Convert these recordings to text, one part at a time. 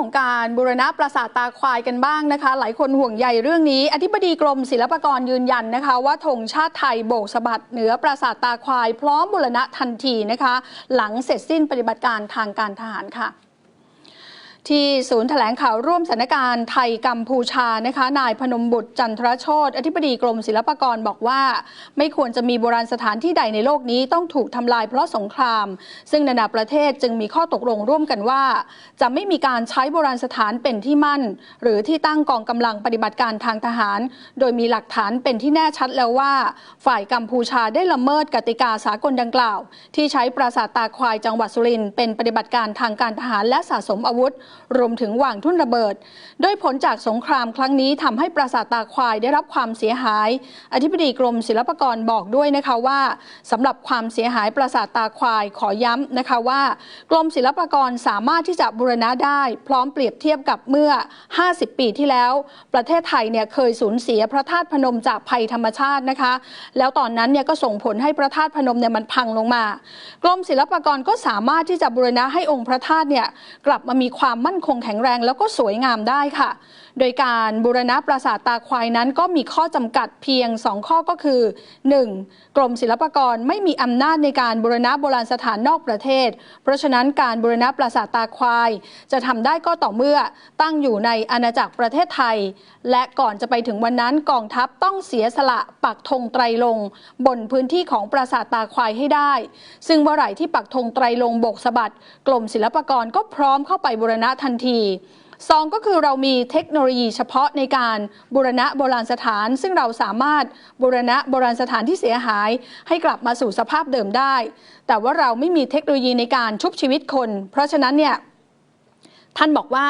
ของการบูรณะปราสาทตาควายกันบ้างนะคะ หลายคนห่วงใยเรื่องนี้ อธิบดีกรมศิลปากรยืนยันนะคะ ว่าธงชาติไทยโบกสะบัดเหนือปราสาทตาควาย พร้อมบูรณะทันทีนะคะ หลังเสร็จสิ้นปฏิบัติการทางการทหารค่ะ ที่ศูนย์แถลงข่าวร่วมสถานการณ์ไทยกัมพูชานะคะนายพนมบุตรจันทรโชตอธิบดีกรมศิลปากรบอกว่า ไม่ควรจะมีโบราณสถานที่ใดในโลกนี้ต้องถูกทำลายเพราะสงคราม ซึ่งนานาประเทศจึงมีข้อตกลงร่วมกันว่า จะไม่มีการใช้โบราณสถานเป็นที่มั่น หรือที่ตั้งกองกำลังปฏิบัติการทางทหาร โดยมีหลักฐานเป็นที่แน่ชัดแล้วว่า ฝ่ายกัมพูชาได้ละเมิดกติกาสากลดังกล่าว ที่ใช้ปราสาทตาควายจังหวัดสุรินทร์เป็นปฏิบัติการทางการทหารและสะสมอาวุธรวมถึงวางทุ่นระเบิด โดยผลจากสงครามครั้งนี้ทำให้ปราสาทตาควายได้รับความเสียหาย อธิบดีกรมศิลปากรบอกด้วยนะคะว่าสำหรับความเสียหายปราสาทตาควายขอย้ำนะคะว่า กรมศิลปากรสามารถที่จะบูรณะได้ พร้อมเปรียบเทียบกับเมื่อ 50 ปีที่แล้ว ประเทศไทยเนี่ยเคยสูญเสียพระธาตุพนมจากภัยธรรมชาตินะคะ แล้วตอนนั้นเนี่ยก็ส่งผลให้พระธาตุพนมเนี่ยมันพังลงมา กรมศิลปากรก็สามารถที่จะบูรณะให้องค์พระธาตุเนี่ยกลับมามีความมั่นคงแข็งแรงแล้วก็สวยงามได้ค่ะ โดยการบูรณะปราสาทตาควายนั้นก็มีข้อจำกัดเพียง 2 ข้อก็คือ 1. กรมศิลปากรไม่มีอำนาจในการบูรณะโบราณสถานนอกประเทศ เพราะฉะนั้นการบูรณะปราสาทตาควาย จะทำได้ก็ต่อเมื่อตั้งอยู่ในอาณาจักรประเทศไทย และก่อนจะไปถึงวันนั้นกองทัพต้องเสียสละปักธงไตรลง บนพื้นที่ของปราสาทตาควายให้ได้ ซึ่งเมื่อไหร่ที่ปักธงไตรลงบกสะบัดกรมศิลปากรก็พร้อมเข้าไปบูรณะทันทีสองก็คือเรามีเทคโนโลยีเฉพาะในการบูรณะโบราณสถาน ซึ่งเราสามารถบูรณะโบราณสถานที่เสียหาย ให้กลับมาสู่สภาพเดิมได้ แต่ว่าเราไม่มีเทคโนโลยีในการชุบชีวิตคน เพราะฉะนั้นเนี่ยท่านบอกว่า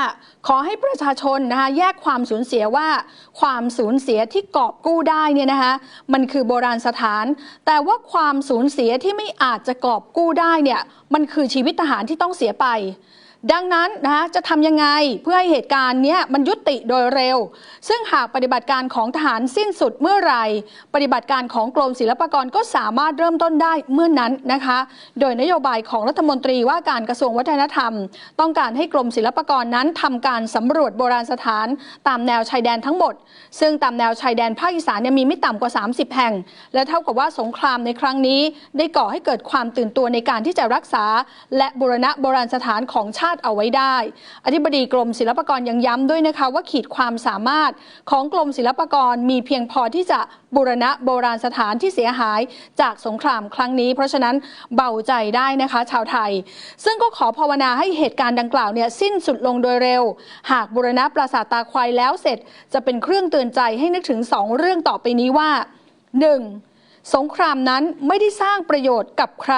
ขอให้ประชาชนนะคะแยกความสูญเสียว่าความสูญเสียที่กอบกู้ได้เนี่ยนะคะมันคือโบราณสถาน แต่ว่าความสูญเสียที่ไม่อาจจะกอบกู้ได้เนี่ยมันคือชีวิตทหารที่ต้องเสียไป ดังนั้นนะคะจะทำยังไงเพื่อให้เหตุการณ์นี้มันยุติโดยเร็ว ซึ่งหากปฏิบัติการของทหารสิ้นสุดเมื่อไหร่ปฏิบัติการของกรมศิลปากรก็สามารถเริ่มต้นได้เมื่อนนั้นนะคะ โดยนโยบายของรัฐมนตรีว่าการกระทรวงวัฒนธรรม ต้องการให้กรมศิลปากรนั้นทำการสำรวจโบราณสถาน ตามแนวชายแดนทั้งหมด ซึ่งตามแนวชายแดนภาคอีสานเนี่ยมีไม่ต่ำกว่า 30 แห่ง และเท่ากับว่าสงครามในครั้งนี้ ได้ก่อให้เกิดความตื่นตัวในการที่จะรักษา และบูรณะโบราณสถานของชาติเอาไว้ได้ อธิบดีกรมศิลปากรยังย้ำด้วยนะคะว่าขีดความสามารถของกรมศิลปากรมีเพียงพอที่จะบูรณะโบราณสถานที่เสียหายจากสงครามครั้งนี้ เพราะฉะนั้นเบาใจได้นะคะ ชาวไทย ซึ่งก็ขอภาวนาให้เหตุการณ์ดังกล่าวเนี่ยสิ้นสุดลงโดยเร็ว หากบูรณะปราสาทตาควายแล้วเสร็จจะเป็นเครื่องเตือนใจให้นึกถึงสองเรื่องต่อไปนี้ว่า 1. สงครามนั้นไม่ได้สร้างประโยชน์กับใคร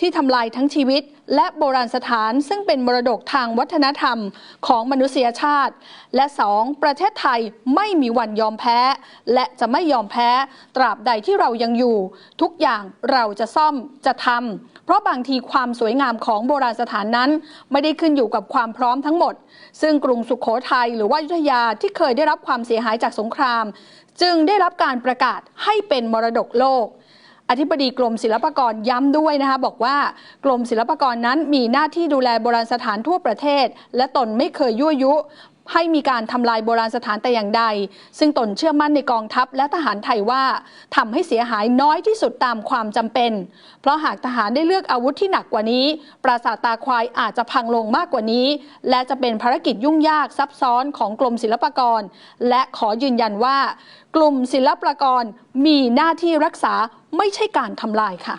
ที่ทำลายทั้งชีวิต และโบราณสถานซึ่งเป็นมรดกทางวัฒนธรรมของมนุษยชาติ และ 2. ประเทศไทยไม่มีวันยอมแพ้ และจะไม่ยอมแพ้ ตราบใดที่เรายังอยู่ ทุกอย่างเราจะซ่อมจะทำเพราะบางทีความสวยงามของโบราณสถานนั้น ไม่ได้ขึ้นอยู่กับความพร้อมทั้งหมด ซึ่งกรุงสุขโขทัยหรือว่ายุธยาที่เคยได้รับความเสียหายจากสงคราม จึงได้รับการประกาศให้เป็นมรดกโลก อธิบดีกรมศิลปากรย้ำด้วยนะคะ บอกว่ากรมศิลปากรนั้นมีหน้าที่ดูแลโบราณสถานทั่วประเทศ และตนไม่เคยยั่วยุ ให้มีการทำลายโบราณสถานแต่อย่างใด ซึ่งตนเชื่อมั่นในกองทัพและทหารไทยว่าทำให้เสียหายน้อยที่สุดตามความจำเป็น เพราะหากทหารได้เลือกอาวุธที่หนักกว่านี้ ปราสาทตาควายอาจจะพังลงมากกว่านี้ และจะเป็นภารกิจยุ่งยากซับซ้อนของกรมศิลปากร และขอยืนยันว่า กลุ่มศิลปากรมีหน้าที่รักษาไม่ใช่การทำลายค่ะ